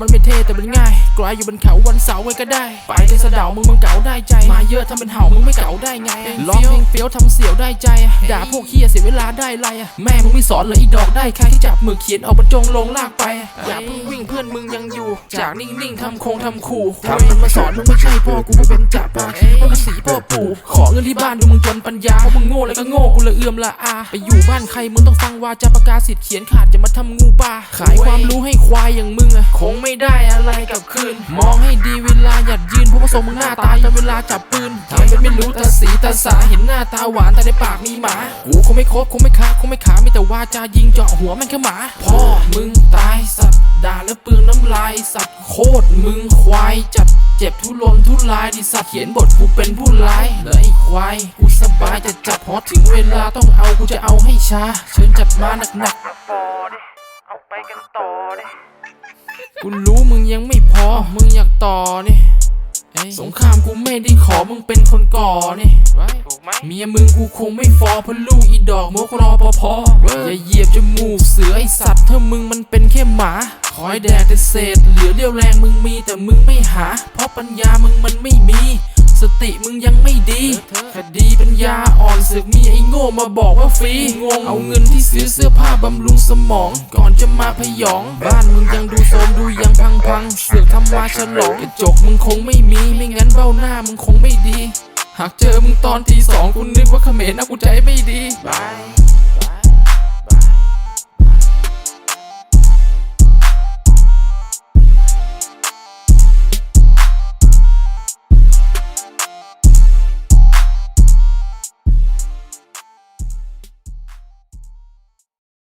มันไม่เท่แต่มันง่ายกลายอยู่บนเขาวันเสาร์ไงก็ได้ ไปในสะเดามึงมึงเก่าได้ใจ มาเยอะทำเป็นเห่ามึงไม่เก่าได้ไงร้องเพลงเฟี้ยวทำเสียวได้ใจ ด่าพวกเฮียเสียเวลาได้ไรแม่มึงไม่สอนเลยอีดอกได้ใครที่จับมือเขียนออกบรรจงลงลากไปอย่าเพิ่งวิ่งเพื่อนมึงยัง จากนิ่งๆทำโคงทำขู่ทำมันมาสอนมึงไม่ใช่พ่อกูกูเป็นจ่าปาคีพ่อฤาษีพ่อปู่ขอเงินที่บ้านดูมึงจนปัญญาเพราะมึงโง่แล้วก็โง่กูเลยเอื้อมละอาไปอยู่บ้านใครมึงต้องฟังวาจาประกาศสิทธิ์เขียนขาดจะมาทำงูป่าขายความรู้ให้ควายอย่างมึงอะคงไม่ได้อะไรกลับคืน มองให้ดีเวลาหยัดยืนเพราะว่าทรงมึงหน้าตายตอนเวลาจับปืนทำเป็นไม่รู้ตาสีตาสาเห็นหน้าตาหวานแต่ในปากมีหมากูคงไม่คบคงไม่ค้าคงไม่ขามีแต่วาจายิงเจาะหัวแม่งแค่หมาพ่อมึงตายสัตว์ ด่าแล้วเปลืองน้ำลายสัตว์โคตรมึงควายจัดเจ็บทุรนทุรายดิสัตว์เขียนบทกูเป็นผู้ร้ายเลยไอ้ควายกูสบายจะจับพอถึงเวลาต้องเอากูจะเอาให้ช้า เชิญจัดมาหนักๆเอาไปกันต่อดิกูรู้มึงยังไม่พอมึงอยากต่อนี่เอ้ยสงครามกูไม่ได้ขอมึงเป็นคนก่อนี่ถูกไหมเมียมึงกูคงไม่ฟอเพราะลูกอีดอกมกรอปภอย่าเหยียบจมูกเสือไอสัตว์ถ้ามึงมันเป็นแค่หมาคอยแดกแต่เศษ เหลือเรี่ยวแรงมึงมีแต่มึงไม่หา เพราะปัญญามึงมันไม่มี สติมึงยังไม่ดีคดีปัญญาอ่อนสึกมีไอ้โง่มาบอกว่าฟรีงงเอาเงินที่ซื้อเสื้อผ้าบำรุงสมอง ก่อนจะมาพยอง บ้านมึงยังดูโทรมดูยังพังพังๆเสือกทำมาฉลองกระจกมึงคงไม่มีไม่งั้นเบ้าหน้ามึงคงไม่ดี หากเจอมึงตอนทีสองกูนึกว่าเขมรนะกูใจไม่ดีบาย